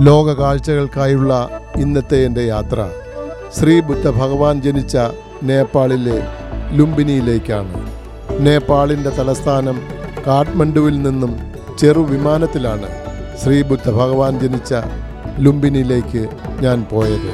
ലോക കാഴ്ചകൾക്കായുള്ള ഇന്നത്തെ എന്റെ യാത്ര. ശ്രീ ബുദ്ധ ഭഗവാൻ ജനിച്ച നേപ്പാളിലെ ലുംബിനിയിലേക്കാണ്. നേപ്പാളിന്റെ തലസ്ഥാനം കാഠ്മണ്ഡുവിൽ നിന്നും ചെറു വിമാനത്തിലാണ് ശ്രീ ബുദ്ധ ഭഗവാൻ ജനിച്ച ലുംബിനിയിലേക്ക് ഞാൻ പോയത്.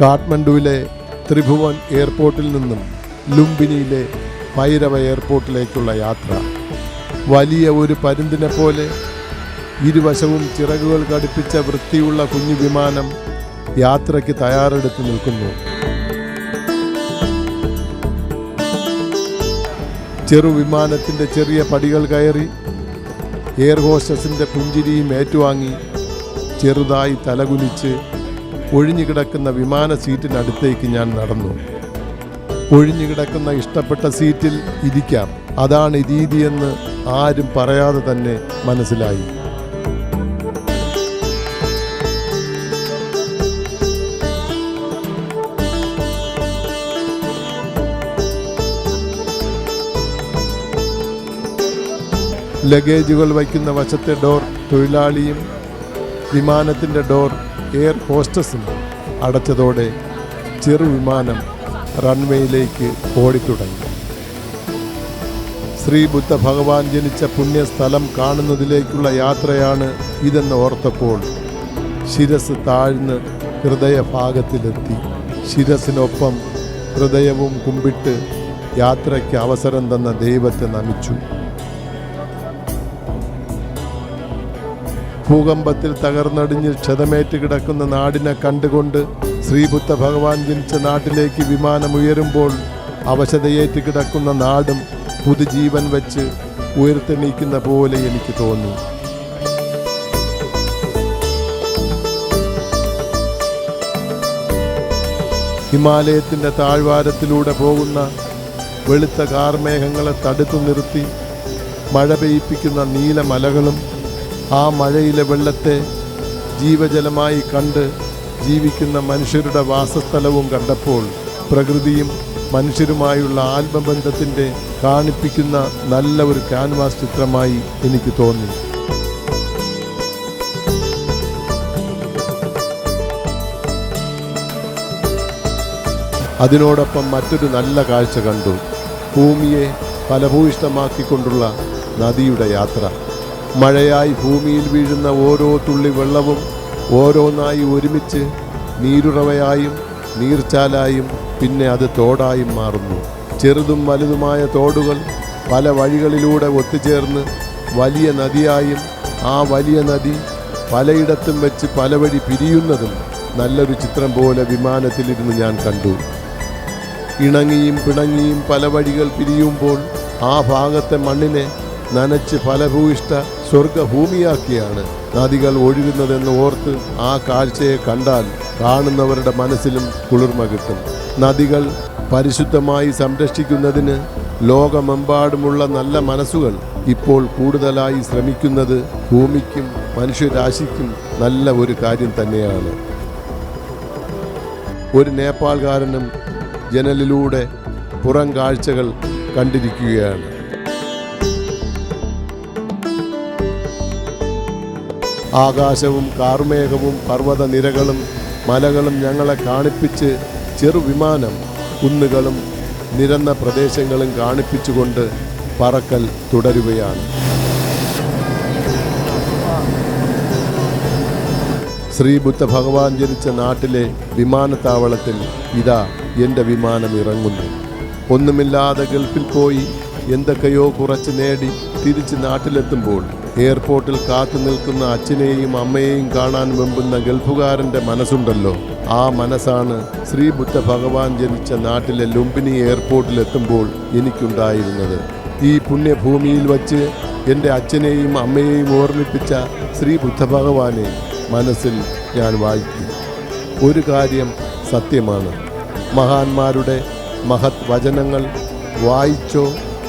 കാഠ്മണ്ഡുവിലെ ത്രിഭുവൻ എയർപോർട്ടിൽ നിന്നും ലുംബിനിയിലെ ഭൈരവ എയർപോർട്ടിലേക്കുള്ള യാത്ര. വലിയ ഒരു പരുന്തിനെ പോലെ ഇരുവശവും ചിറകുകൾ ഘടിപ്പിച്ച വൃത്തിയുള്ള കുഞ്ഞു വിമാനം യാത്രയ്ക്ക് തയ്യാറെടുത്ത് നിൽക്കുന്നു. ചെറു വിമാനത്തിന്റെ ചെറിയ പടികൾ കയറി എയർ ഹോസ്റ്റസിന്റെ പുഞ്ചിരിയും ഏറ്റുവാങ്ങി ചെറുതായി തലകുനിച്ച് ഒഴിഞ്ഞുകിടക്കുന്ന വിമാന സീറ്റിനടുത്തേക്ക് ഞാൻ നടന്നു. ഒഴിഞ്ഞുകിടക്കുന്ന ഇഷ്ടപ്പെട്ട സീറ്റിൽ ഇരിക്കാം. അതാണ് രീതിയെന്ന് ആരും പറയാതെ തന്നെ മനസ്സിലായി. ലഗേജുകൾ വയ്ക്കുന്ന വശത്തെ ഡോർ തൊഴിലാളിയും വിമാനത്തിന്റെ ഡോർ എയർ ഹോസ്റ്റസും അടച്ചതോടെ ചെറുവിമാനം റൺവേയിലേക്ക് ഓടിത്തുടങ്ങി. ശ്രീ ബുദ്ധ ഭഗവാൻ ജനിച്ച പുണ്യസ്ഥലം കാണുന്നതിലേക്കുള്ള യാത്രയാണ് ഇതെന്ന് ഓർത്തപ്പോൾ ശിരസ് താഴ്ന്ന് ഹൃദയഭാഗത്തിലെത്തി. ശിരസിനൊപ്പം ഹൃദയവും കുമ്പിട്ട് യാത്രയ്ക്ക് അവസരം തന്ന ദൈവത്തെ നമിച്ചു. ഭൂകമ്പത്തിൽ തകർന്നടിഞ്ഞ് ക്ഷതമേറ്റ് കിടക്കുന്ന നാടിനെ കണ്ടുകൊണ്ട് ശ്രീബുദ്ധ ഭഗവാൻ ജനിച്ച നാട്ടിലേക്ക് വിമാനം ഉയരുമ്പോൾ അവശതയേറ്റ് കിടക്കുന്ന നാടും പുതുജീവൻ വെച്ച് ഉയർത്തെണീക്കുന്ന പോലെ എനിക്ക് തോന്നി. ഹിമാലയത്തിന്റെ താഴ്വാരത്തിലൂടെ പോകുന്ന വെളുത്ത കാർമേഘങ്ങളെ തടുത്തു നിർത്തി മഴ പെയ്യിപ്പിക്കുന്ന നീലമലകളും ആ മഴയിലെ വെള്ളത്തെ ജീവജലമായി കണ്ട് ജീവിക്കുന്ന മനുഷ്യരുടെ വാസസ്ഥലവും കണ്ടപ്പോൾ പ്രകൃതിയും മനുഷ്യരുമായുള്ള ആത്മബന്ധത്തിന്റെ കാണിപ്പിക്കുന്ന നല്ല ഒരു ക്യാൻവാസ് ചിത്രമായി എനിക്ക് തോന്നി. അതിനോടൊപ്പം മറ്റൊരു നല്ല കാഴ്ച കണ്ടു. ഭൂമിയെ ഫലഭൂയിഷ്ടമാക്കിക്കൊണ്ടുള്ള നദിയുടെ യാത്ര. മഴയായി ഭൂമിയിൽ വീഴുന്ന ഓരോ തുള്ളി വെള്ളവും ഓരോന്നായി ഒരുമിച്ച് നീരുറവയായും നീർച്ചാലായും പിന്നെ അത് തോടായും മാറുന്നു. ചെറുതും വലുതുമായ തോടുകൾ പല വഴികളിലൂടെ ഒത്തുചേർന്ന് വലിയ നദിയായും ആ വലിയ നദി പലയിടത്തും വെച്ച് പല വഴി പിരിയുന്നതും നല്ലൊരു ചിത്രം പോലെ വിമാനത്തിലിരുന്ന് ഞാൻ കണ്ടു. ഇണങ്ങിയും പിണങ്ങിയും പല വഴികൾ പിരിയുമ്പോൾ ആ ഭാഗത്തെ മണ്ണിനെ നനച്ച് ഫലഭൂയിഷ്ട സ്വർഗഭൂമിയാക്കിയാണ് നദികൾ ഒഴുകുന്നതെന്ന് ഓർത്ത് ആ കാഴ്ചയെ കണ്ടാൽ കാണുന്നവരുടെ മനസ്സിലും കുളിർമ കിട്ടും. നദികൾ പരിശുദ്ധമായി സംരക്ഷിക്കുന്നതിന് ലോകമെമ്പാടുമുള്ള നല്ല മനസ്സുകൾ ഇപ്പോൾ കൂടുതലായി ശ്രമിക്കുന്നത് ഭൂമിക്കും മനുഷ്യരാശിക്കും നല്ല ഒരു കാര്യം തന്നെയാണ്. ഒരു നേപ്പാൾകാരനും ജനലിലൂടെ പുറം കാഴ്ചകൾ കണ്ടിരിക്കുകയാണ്. ആകാശവും കാർമേഘവും പർവത നിരകളും മലകളും ഞങ്ങളെ കാണിപ്പിച്ച് ചെറുവിമാനം കുന്നുകളും നിരന്ന പ്രദേശങ്ങളും കാണിപ്പിച്ചുകൊണ്ട് പറക്കൽ തുടരുകയാണ്. ശ്രീ ബുദ്ധ ഭഗവാൻ ജനിച്ച നാട്ടിലെ വിമാനത്താവളത്തിൽ ഇതാ എന്റെ വിമാനം ഇറങ്ങുന്നു. ഒന്നുമില്ലാതെ ഗൾഫിൽ പോയി എന്തൊക്കെയോ കുറച്ച് നേടി തിരിച്ച് നാട്ടിലെത്തുമ്പോൾ എയർപോർട്ടിൽ കാത്തു നിൽക്കുന്ന അച്ഛനെയും അമ്മയെയും കാണാൻ വെമ്പുന്ന ഗൾഫുകാരന്റെ മനസ്സുണ്ടല്ലോ. ആ മനസ്സാണ് ശ്രീ ബുദ്ധ ഭഗവാൻ ജനിച്ച നാട്ടിലെ ലുംബിനി എയർപോർട്ടിലെത്തുമ്പോൾ എനിക്കുണ്ടായിരുന്നത്. ഈ പുണ്യഭൂമിയിൽ വച്ച് എന്റെ അച്ഛനെയും അമ്മയെയും ഓർമ്മിപ്പിച്ച ശ്രീ ബുദ്ധ ഭഗവാനെ മനസ്സിൽ ഞാൻ വാഴ്ത്തി. ഒരു കാര്യം സത്യമാണ്. മഹാന്മാരുടെ മഹത് വചനങ്ങൾ വായിച്ചോ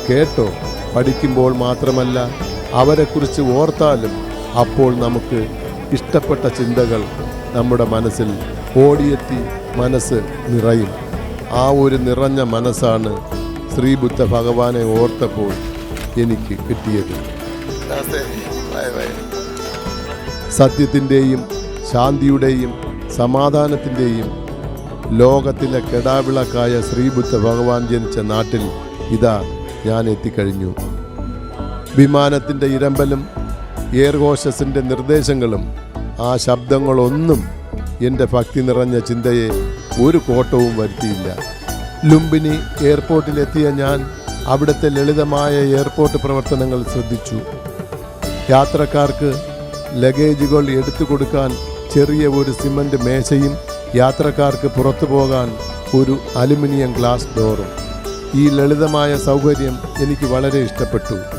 കേട്ടോ പഠിക്കുമ്പോൾ മാത്രമല്ല അവരെക്കുറിച്ച് ഓർത്താലും അപ്പോൾ നമുക്ക് ഇഷ്ടപ്പെട്ട ചിന്തകൾ നമ്മുടെ മനസ്സിൽ ഓടിയെത്തി മനസ്സ് നിറയും. ആ ഒരു നിറഞ്ഞ മനസ്സാണ് ശ്രീബുദ്ധ ഭഗവാനെ ഓർത്തപ്പോൾ എനിക്ക് കിട്ടിയത്. സത്യത്തിന്റെയും ശാന്തിയുടെയും സമാധാനത്തിന്റെയും ലോകത്തിലെ കെടാവിളക്കായ ശ്രീബുദ്ധ ഭഗവാൻ ജനിച്ച നാട്ടിൽ ഇതാ ഞാൻ എത്തിക്കഴിഞ്ഞു. വിമാനത്തിന്റെ ഇരമ്പലും എയർ ഹോസ്റ്റസിന്റെ നിർദ്ദേശങ്ങളും ആ ശബ്ദങ്ങളൊന്നും എന്റെ ഭക്തി നിറഞ്ഞ ചിന്തയെ ഒരു കോട്ടവും വരുത്തിയില്ല. ലുംബിനി എയർപോർട്ടിലെത്തിയ ഞാൻ അവിടുത്തെ ലളിതമായ എയർപോർട്ട് പ്രവർത്തനങ്ങൾ ശ്രദ്ധിച്ചു. യാത്രക്കാർക്ക് ലഗേജുകൾ എടുത്തു കൊടുക്കാൻ ചെറിയ ഒരു സിമന്റ് മേശയും യാത്രക്കാർക്ക് പുറത്തു പോകാൻ ഒരു അലുമിനിയം ഗ്ലാസ് ഡോറും. ഈ ലളിതമായ സൗകര്യം എനിക്ക് വളരെ ഇഷ്ടപ്പെട്ടു.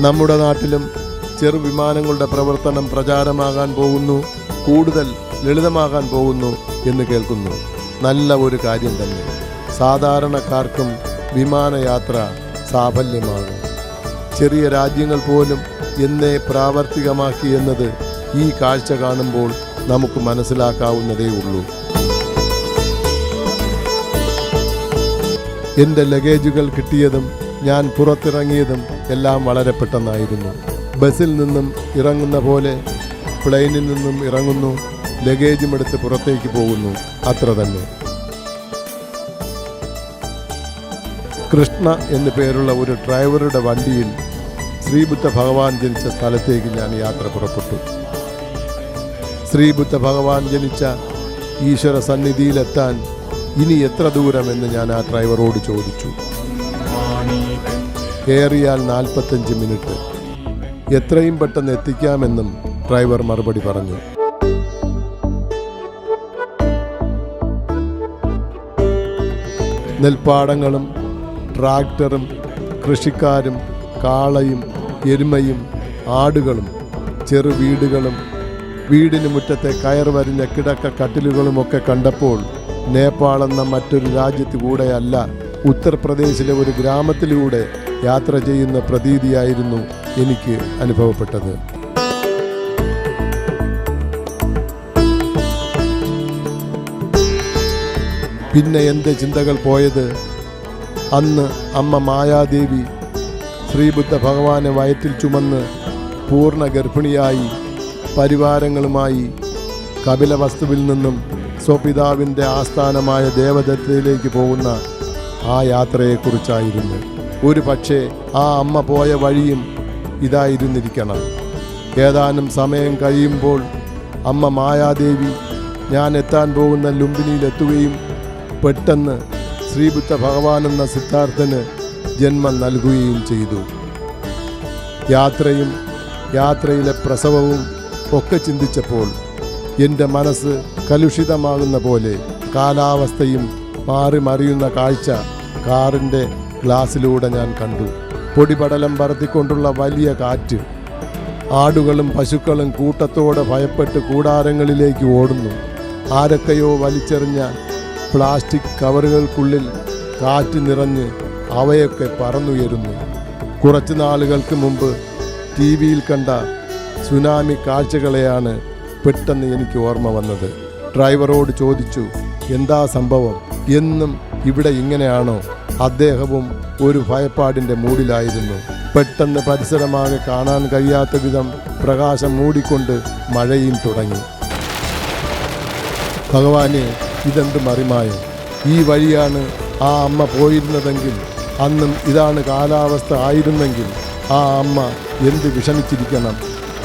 നമ്മുടെ നാട്ടിലും ചെറുവിമാനങ്ങളുടെ പ്രവർത്തനം പ്രചാരമാകാൻ പോകുന്നു കൂടുതൽ ലളിതമാകാൻ പോകുന്നു എന്ന് കേൾക്കുന്നു. നല്ല ഒരു കാര്യം തന്നെ. സാധാരണക്കാർക്കും വിമാനയാത്ര സാഫല്യമാണ്. ചെറിയ രാജ്യങ്ങൾ പോലും എന്നേ പ്രാവർത്തികമാക്കി എന്നത് ഈ കാഴ്ച കാണുമ്പോൾ നമുക്ക് മനസ്സിലാക്കാവുന്നതേ ഉള്ളൂ. എന്റെ ലഗേജുകൾ കിട്ടിയതും ഞാൻ പുറത്തിറങ്ങിയതും എല്ലാം വളരെ പെട്ടെന്നായിരുന്നു. ബസ്സിൽ നിന്നും ഇറങ്ങുന്ന പോലെ പ്ലെയിനിൽ നിന്നും ഇറങ്ങുന്നു ലഗേജും എടുത്ത് പുറത്തേക്ക് പോകുന്നു അത്ര തന്നെ. കൃഷ്ണ എന്നു പേരുള്ള ഒരു ഡ്രൈവറുടെ വണ്ടിയിൽ ശ്രീബുദ്ധ ഭഗവാൻ ജനിച്ച സ്ഥലത്തേക്ക് ഞാൻ യാത്ര പുറപ്പെട്ടു. ശ്രീബുദ്ധ ഭഗവാൻ ജനിച്ച ഈശ്വര സന്നിധിയിലെത്താൻ ഇനി എത്ര ദൂരമെന്ന് ഞാൻ ആ ഡ്രൈവറോട് ചോദിച്ചു. ഏറിയാൽ നാൽപ്പത്തഞ്ച് മിനിറ്റ്. എത്രയും പെട്ടെന്ന് എത്തിക്കാമെന്നും ഡ്രൈവർ മറുപടി പറഞ്ഞു. നെൽപ്പാടങ്ങളും ട്രാക്ടറും കൃഷിക്കാരും കാളയും എരുമയും ആടുകളും ചെറു വീടുകളും വീടിന് മുറ്റത്തെ കയർ വരിഞ്ഞ കിടക്ക കട്ടിലുകളുമൊക്കെ കണ്ടപ്പോൾ നേപ്പാൾ എന്ന മറ്റൊരു രാജ്യത്ത് കൂടെയല്ല ഉത്തർപ്രദേശിലെ ഒരു ഗ്രാമത്തിലൂടെ യാത്ര ചെയ്യുന്ന പ്രതീതിയായിരുന്നു എനിക്ക് അനുഭവപ്പെട്ടത്. പിന്നെ എന്റെ ചിന്തകൾ പോയത് അന്ന് അമ്മ മായാദേവി ശ്രീബുദ്ധ ഭഗവാനെ വയറ്റിൽ ചുമന്ന് പൂർണ ഗർഭിണിയായി പരിവാരങ്ങളുമായി കപിലവസ്തുവിൽ നിന്നും സ്വപിതാവിന്റെ ആസ്ഥാനമായ ദേവദത്തയിലേക്ക് പോകുന്ന ആ യാത്രയെക്കുറിച്ചായിരുന്നു. ഒരു പക്ഷേ ആ അമ്മ പോയ വഴിയും ഇതായിരുന്നിരിക്കണം. ഏതാനും സമയം കഴിയുമ്പോൾ അമ്മ മായാദേവി ഞാൻ എത്താൻ പോകുന്ന ലുംബിനിയിലെത്തുകയും പെട്ടെന്ന് ശ്രീബുദ്ധ ഭഗവാൻ എന്ന സിദ്ധാർത്ഥന് ജന്മം നൽകുകയും ചെയ്തു. യാത്രയും യാത്രയിലെ പ്രസവവും ഒക്കെ ചിന്തിച്ചപ്പോൾ എന്റെ മനസ്സ് കലുഷിതമാകുന്ന പോലെ കാലാവസ്ഥയും മാറി മറിയുന്ന കാഴ്ച കാറിന്റെ ഗ്ലാസ്സിലൂടെ ഞാൻ കണ്ടു. പൊടിപടലം പറത്തിക്കൊണ്ടുള്ള വലിയ കാറ്റ്. ആടുകളും പശുക്കളും കൂട്ടത്തോടെ ഭയപ്പെട്ട് കൂടാരങ്ങളിലേക്ക് ഓടുന്നു. ആരൊക്കെയോ വലിച്ചെറിഞ്ഞ പ്ലാസ്റ്റിക് കവറുകൾക്കുള്ളിൽ കാറ്റ് നിറഞ്ഞ് അവയൊക്കെ പറന്നുയരുന്നു. കുറച്ചു നാളുകൾക്ക് മുമ്പ് ടി വിയിൽ കണ്ട സുനാമി കാഴ്ചകളെയാണ് പെട്ടെന്ന് എനിക്ക് ഓർമ്മ വന്നത്. ഡ്രൈവറോട് ചോദിച്ചു എന്താ സംഭവം? എന്നും ഇവിടെ ഇങ്ങനെയാണോ? അദ്ദേഹവും ഒരു ഭയപ്പാടിന്റെ മൂടിലായിരുന്നു. പെട്ടെന്ന് പരിസരമാകെ കാണാൻ കഴിയാത്ത വിധം പ്രകാശം മൂടിക്കൊണ്ട് മഴയും തുടങ്ങി. ഭഗവാനെ ഇതെന്ത് മറിമായോ? ഈ വഴിയാണ് ആ അമ്മ പോയിരുന്നതെങ്കിൽ അന്നും ഇതാണ് കാലാവസ്ഥ ആയിരുന്നെങ്കിൽ ആ അമ്മ എന്ത് വിഷമിച്ചിരിക്കണം?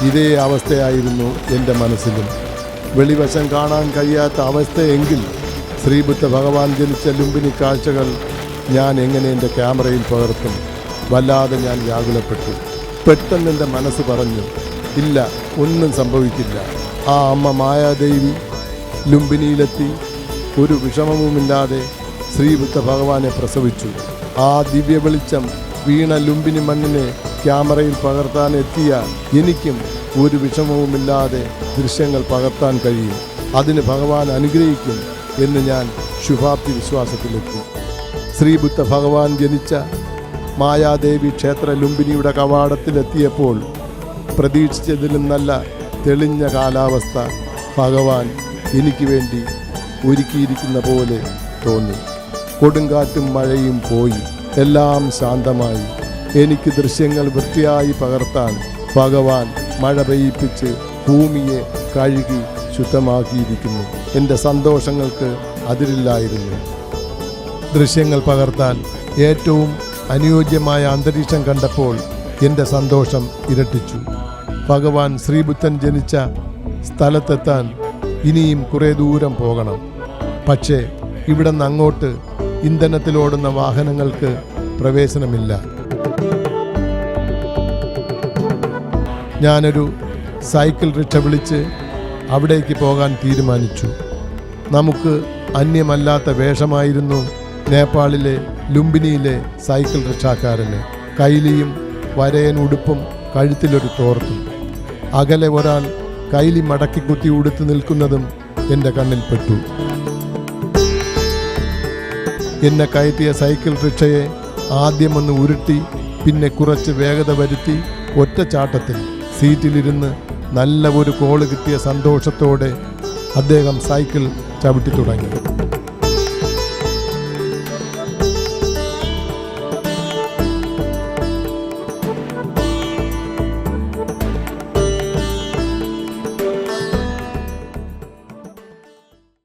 ഇതേ അവസ്ഥയായിരുന്നു എന്റെ മനസ്സിലും. വെളിവശം കാണാൻ കഴിയാത്ത അവസ്ഥയെങ്കിൽ ശ്രീബുദ്ധ ഭഗവാൻ ജനിച്ച ലുംബിനി കാഴ്ചകൾ ഞാൻ എങ്ങനെ എന്റെ ക്യാമറയിൽ പകർത്തും? വല്ലാതെ ഞാൻ വ്യാകുലപ്പെട്ടു. പെട്ടെന്ന് എന്റെ മനസ്സ് പറഞ്ഞു ഇല്ല ഒന്നും സംഭവിക്കില്ല. ആ അമ്മ മായാദേവി ലുംബിനിയിലെത്തി. ഒരു വിഷമവുമില്ലാതെ ശ്രീബുദ്ധ ഭഗവാനെ പ്രസവിച്ചു. ആ ദിവ്യ വെളിച്ചം വീണ ലുംബിനി മണ്ണിനെ ക്യാമറയിൽ പകർത്താൻ എത്തിയ എനിക്കും ഒരു വിഷമവുമില്ലാതെ ദൃശ്യങ്ങൾ പകർത്താൻ കഴിയും. അതിന് ഭഗവാൻ അനുഗ്രഹിക്കും എന്ന് ഞാൻ ശുഭാപ്തി വിശ്വാസത്തിലെത്തി. ശ്രീബുദ്ധ ഭഗവാൻ ജനിച്ച മായാദേവി ക്ഷേത്ര ലുംബിനിയുടെ കവാടത്തിലെത്തിയപ്പോൾ പ്രതീക്ഷിച്ചതിലും നല്ല തെളിഞ്ഞ കാലാവസ്ഥ ഭഗവാൻ എനിക്ക് വേണ്ടി ഒരുക്കിയിരിക്കുന്ന പോലെ തോന്നി. കൊടുങ്കാറ്റും മഴയും പോയി. എല്ലാം ശാന്തമായി. എനിക്ക് ദൃശ്യങ്ങൾ വൃത്തിയായി പകർത്താൻ ഭഗവാൻ മഴ പെയ്യിപ്പിച്ച് ഭൂമിയെ കഴുകി ശുദ്ധമാക്കിയിരിക്കുന്നു. എന്റെ സന്തോഷങ്ങൾക്ക് അതിരില്ലായിരുന്നു. ദൃശ്യങ്ങൾ പകർത്താൻ ഏറ്റവും അനുയോജ്യമായ അന്തരീക്ഷം കണ്ടപ്പോൾ എന്റെ സന്തോഷം ഇരട്ടിച്ചു. ഭഗവാൻ ശ്രീബുദ്ധൻ ജനിച്ച സ്ഥലത്തെത്താൻ ഇനിയും കുറേ ദൂരം പോകണം. പക്ഷേ ഇവിടെ നിന്ന് അങ്ങോട്ട് ഇന്ധനത്തിലോടുന്ന വാഹനങ്ങൾക്ക് പ്രവേശനമില്ല. ഞാനൊരു സൈക്കിൾ റിക്ഷ വിളിച്ച് അവിടേക്ക് പോകാൻ തീരുമാനിച്ചു. നമുക്ക് അന്യമല്ലാത്ത വേഷമായിരുന്നു നേപ്പാളിലെ ലുംബിനിയിലെ സൈക്കിൾ റിക്ഷാക്കാരന് കൈലിയും വരയൻ ഉടുപ്പും കഴുത്തിലൊരു തോർത്തും. അകലെ ഒരാൾ കൈലി മടക്കി കുത്തി ഉടുത്ത് നിൽക്കുന്നതും എന്റെ കണ്ണിൽപ്പെട്ടു എന്നെ കയറ്റിയ സൈക്കിൾ റിക്ഷയെ ആദ്യമൊന്ന് ഉരുട്ടി പിന്നെ കുറച്ച് വേഗത വരുത്തി ഒറ്റച്ചാട്ടത്തിൽ സീറ്റിലിരുന്ന് നല്ല ഒരു കോൾ കിട്ടിയ സന്തോഷത്തോടെ അദ്ദേഹം സൈക്കിൾ ചവിട്ടി തുടങ്ങി.